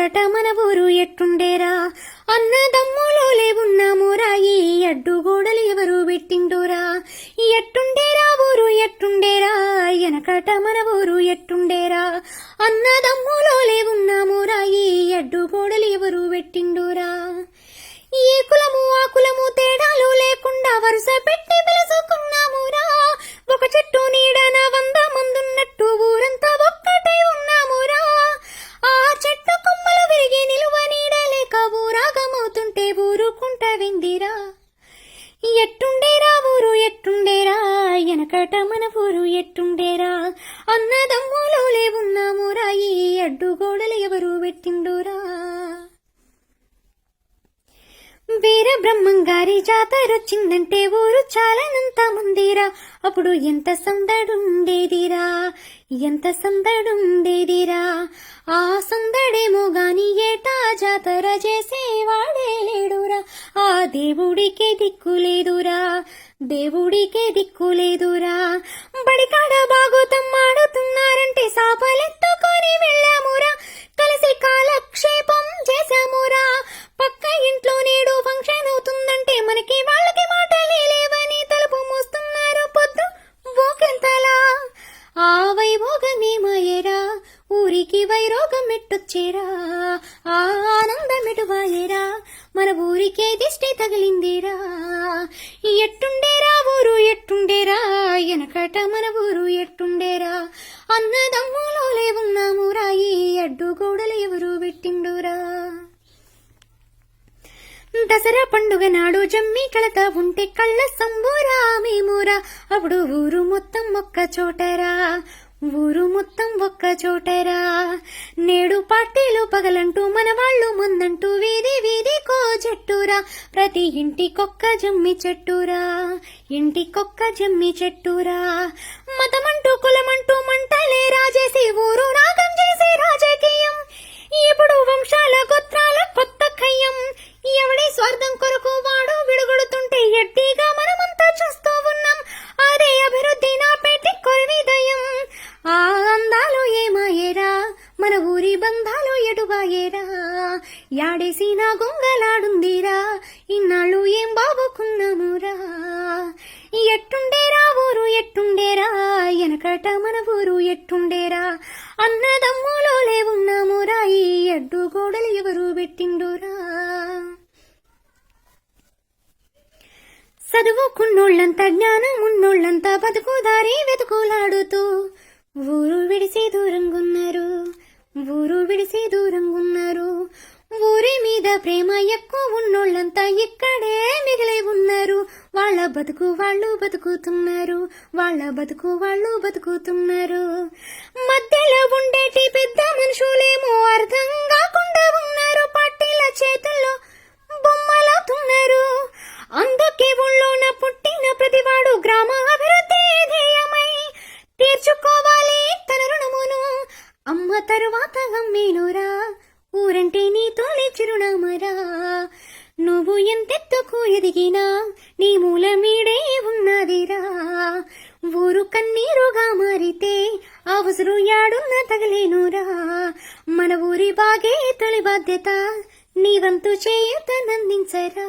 ఎనకట మన ఊరు ఎట్టుండేరా? అన్నదమ్ములో లేవున్నామురా ఈ అడ్డుగోడలు ఎవరు పెట్టిండోరా? ఎట్టుండేరా ఊరు ఎట్టుండేరా? ఎనకట మన ఊరు ఎట్టుండేరా? అన్నదమ్ములో లేవున్నామురా ఈ అడ్డుగోడలు ఎవరు పెట్టిండోరా? ఏ కులము ఆ కులము తేడాలు లేకుండా వరుస పెట్టి పిలుచుకున్నామురా ఎనకట మన ఊరు ఎట్టుండేరా అన్నదమ్ములు లేవున్నామురా ఈ అడ్డుగోడలు ఎవరు పెట్టిండురా? వీర బ్రహ్మంగారి జాతరొచ్చిందంటే ఊరు చాలనంత ముందిరా? అప్పుడు ఎంత సందడుండేదిరా? ఎంత సందడుండేదిరా? ఆ సందడేమో గాని ఏటా జాతర చేసేవాడే లేడురా? ఆ దేవుడికే దిక్కులేదురా దేవుడికే దిక్కులేదురా బడికాడ బాగోతం ఆడుతున్నారంటే సాపలెత్తుకొని వెళ్ళామురా. కలిసి కాల మన ఊరికే దిష్టి తగిలిందిరా? ఎట్టుండేరా ఊరు ఎట్టుండేరా? ఎనకట మన ఊరు ఎట్టుండేరా? అన్నదమ్ములో లేవున్నామురా ఈ అడ్డుగోడలు ఎవరు పెట్టిండురా? దసరా పండుగ నాడు జమ్మి కళత ఉంటే కళ్ళ సంబూరా మేమూరా. అప్పుడు ఊరు మొత్తం ఒక్క చోటరా? ఊరు మొత్తం ఒక్క చోటరా? నేడు పార్టీలు పగలంటూ మన వాళ్ళు ముందంటూ వీరు ప్రతి ఇంటికొక్క జమ్మి చెట్టురా ఇంటికొక్క జమ్మి చెట్టురా. మతమంటూ కులమంటూ మంటలే రాజేసి ఊరు నాగం చేసే రాజకీయం. ఇప్పుడు వంశ యాడేసిన యాడేసి నా గొంగలాడుందిరా. ఇన్నాళ్ళు ఏం బాబుకున్నామురా ఎట్టుండేరా ఊరు ఎట్టుండేరా ఎనకట మన ఊరు ఎట్టుండేరా అన్నదమ్ములో లేవున్నామురా ఈ అడ్డుగోడలు ఎవరు పెట్టిండురా. చదువుకున్నోళ్ళంతా జ్ఞానం ఉన్నోళ్ళంతా బతుకుదారి వెతుకులాడుతూ. ఊరు విడిసి దూరంగున్నారు ఊరు విడిసి దూరంగున్నారు. బతుకు వాళ్ళు బతుకుతున్నారు. వాళ్ళ బతుకు వాళ్ళు బతుకుతున్నారు. మధ్యలో ఉండేటి పెద్ద మనుషులేమో అర్థం కాకుండా ఉన్నారు. పార్టీల చేతుల్లో బొమ్మలవుతున్నారు అందుకే ఊళ్ళోన పుట్టిన ప్రతివాడు గ్రామ అభివృద్ధి ధ్యేయమై తీర్చుకోవాలి తన రుణమును. అమ్మ తరువాత గమ్మేనురా ఊరంటే నీ తోలి చిరునామరా. నువ్వు ఎంతెత్తుకు ఎదిగినా నీ మూలమీడే ఉన్నదిరా. ఊరు కన్నీరుగా మారితే అవసరం యాడున్న తగలేనురా. మన ఊరి బాగే తొలి బాధ్యత నీ వంతు చేయుతనందించరా